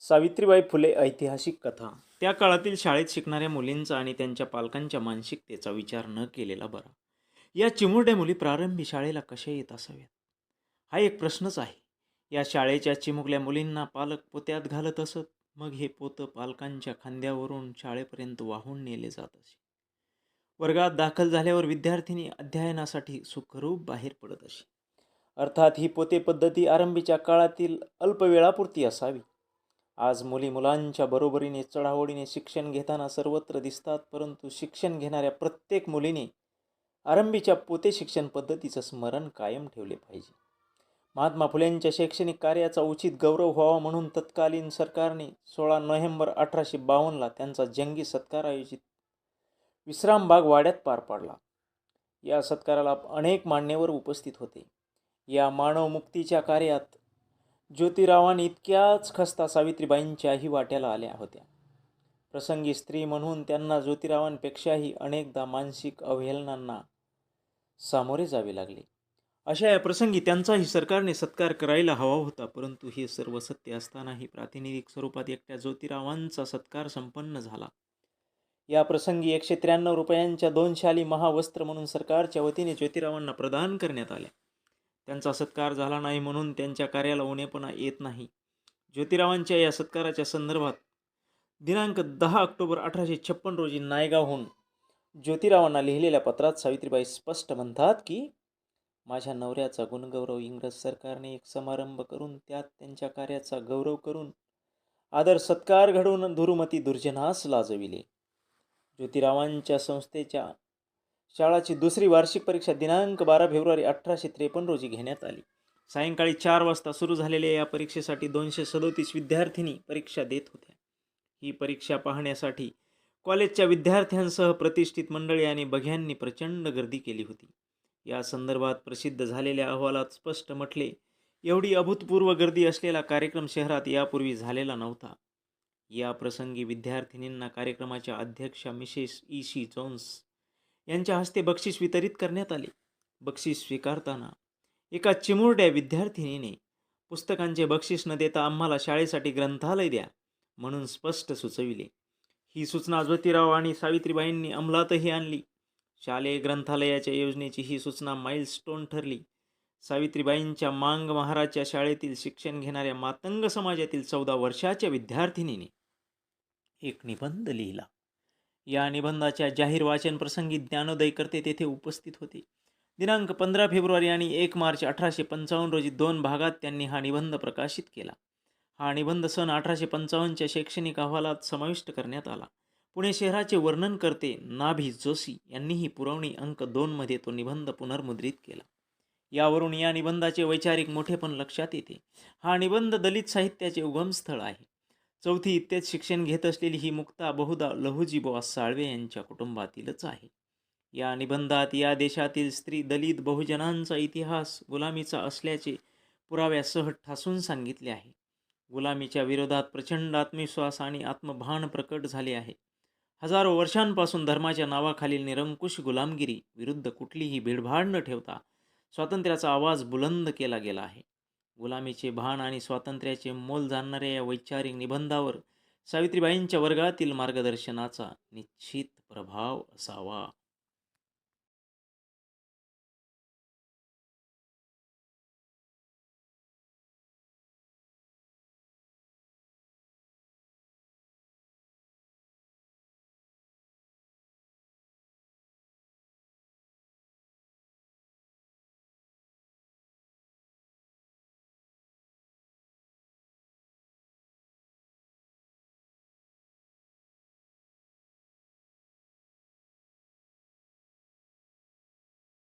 सावित्रीबाई फुले ऐतिहासिक कथा. त्या काळातील शाळेत शिकणाऱ्या मुलींचा आणि त्यांच्या पालकांच्या मानसिकतेचा विचार न केलेला बरा. या चिमुरड्या मुली प्रारंभी शाळेला कशा येत असाव्यात हा एक प्रश्नच आहे. या शाळेच्या चिमुकल्या मुलींना पालक पोत्यात घालत असत मग हे पोतं पालकांच्या खांद्यावरून शाळेपर्यंत वाहून नेले जात असे. वर्गात दाखल झाल्यावर विद्यार्थिनी अध्ययनासाठी सुखरूप बाहेर पडत असे. अर्थात ही पोते पद्धती आरंभीच्या काळातील अल्पवेळापुरती असावी. आज मुली मुलांच्या बरोबरीने चढाओढीने शिक्षण घेताना सर्वत्र दिसतात परंतु शिक्षण घेणाऱ्या प्रत्येक मुलीने आरंभीच्या पोते शिक्षण पद्धतीचं स्मरण कायम ठेवले पाहिजे. महात्मा फुलेंच्या शैक्षणिक कार्याचा उचित गौरव व्हावा म्हणून तत्कालीन सरकारने सोळा नोव्हेंबर अठराशे बावन्नला त्यांचा जंगी सत्कार आयोजित विश्रामबाग वाड्यात पार पाडला. या सत्काराला अनेक मान्यवर उपस्थित होते. या मानवमुक्तीच्या कार्यात ज्योतिरावांनी इतक्याच खस्ता सावित्रीबाईंच्याही वाट्याला आल्या होत्या. प्रसंगी स्त्री म्हणून त्यांना ज्योतिरावांपेक्षाही अनेकदा मानसिक अवहेलनांना सामोरे जावे लागले. अशा या प्रसंगी त्यांचाही सरकारने सत्कार करायला हवा होता परंतु हे सर्व सत्य असतानाही प्रातिनिधिक स्वरूपात एकट्या ज्योतिरावांचा सत्कार संपन्न झाला. या प्रसंगी एकशे त्र्याण्णव रुपयांच्या दोन शाली महावस्त्र म्हणून सरकारच्या वतीने ज्योतिरावांना प्रदान करण्यात आल्या त्यांचा सत्कार झाला नाही म्हणून त्यांच्या कार्याला उणेपणा येत नाही. ज्योतिरावांच्या या सत्काराच्या संदर्भात दिनांक दहा ऑक्टोबर अठराशे छप्पन रोजी नायगावहून ज्योतिरावांना लिहिलेल्या पत्रात सावित्रीबाई स्पष्ट म्हणतात की माझ्या नवऱ्याचा गुणगौरव इंग्रज सरकारने एक समारंभ करून त्यात त्यांच्या कार्याचा गौरव करून आदर सत्कार घडवून धुरुमती दुर्जनास लाजविले. ज्योतिरावांच्या संस्थेच्या शाळाची दुसरी वार्षिक परीक्षा दिनांक बारा फेब्रुवारी अठराशे त्रेपन्न रोजी घेण्यात आली. सायंकाळी चार वाजता सुरू झालेल्या या परीक्षेसाठी दोनशे सदोतीस विद्यार्थिनी परीक्षा देत होत्या. ही परीक्षा पाहण्यासाठी कॉलेजच्या विद्यार्थ्यांसह प्रतिष्ठित मंडळी आणि बघ्यांनी प्रचंड गर्दी केली होती. या संदर्भात प्रसिद्ध झालेल्या अहवालात स्पष्ट म्हटले एवढी अभूतपूर्व गर्दी असलेला कार्यक्रम शहरात यापूर्वी झालेला नव्हता. या प्रसंगी विद्यार्थिनींना कार्यक्रमाच्या अध्यक्षा मिसेस ई सी जोन्स यांच्या हस्ते बक्षीस वितरित करण्यात आले. बक्षीस स्वीकारताना एका चिमुरड्या विद्यार्थिनीने पुस्तकांचे बक्षीस न देता आम्हाला शाळेसाठी ग्रंथालय द्या म्हणून स्पष्ट सुचविले. ही सूचना ज्योतिराव आणि सावित्रीबाईंनी अंमलातही आणली. शालेय ग्रंथालयाच्या योजनेची ही सूचना माइलस्टोन ठरली. सावित्रीबाईंच्या मांग महाराजच्या शाळेतील शिक्षण घेणाऱ्या मातंग समाजातील चौदा वर्षाच्या विद्यार्थिनीने एक निबंध लिहिला. या निबंधाच्या जाहीर वाचन प्रसंगी ज्ञानोदयकर्ते तेथे उपस्थित होते. दिनांक पंधरा फेब्रुवारी आणि एक मार्च अठराशे पंचावन्न रोजी दोन भागात त्यांनी हा निबंध प्रकाशित केला. हा निबंध सन अठराशे पंचावन्नच्या शैक्षणिक अहवालात समाविष्ट करण्यात आला. पुणे शहराचे वर्णन करते नाभी जोशी यांनीही पुरवणी अंक दोनमध्ये तो निबंध पुनर्मुद्रित केला. यावरून या निबंधाचे वैचारिक मोठेपण लक्षात येते. हा निबंध दलित साहित्याचे उगमस्थळ आहे. चौथी इत्यात शिक्षण घेत असलेली ही मुक्ता बहुधा लहुजीबुवा साळवे यांच्या कुटुंबातीलच आहे. या निबंधात या देशातील स्त्री दलित बहुजनांचा इतिहास गुलामीचा असल्याचे पुराव्यासह ठासून सांगितले आहे. गुलामीच्या विरोधात प्रचंड आत्मविश्वास आणि आत्मभान प्रकट झाले आहे. हजारो वर्षांपासून धर्माच्या नावाखालील निरंकुश गुलामगिरी विरुद्ध कुठलीही भीडभाड न ठेवता स्वातंत्र्याचा आवाज बुलंद केला गेला आहे. गुलामीचे भान आणि स्वातंत्र्याचे मोल जाणणाऱ्या या वैचारिक निबंधावर सावित्रीबाईंच्या वर्गातील मार्गदर्शनाचा निश्चित प्रभाव असावा.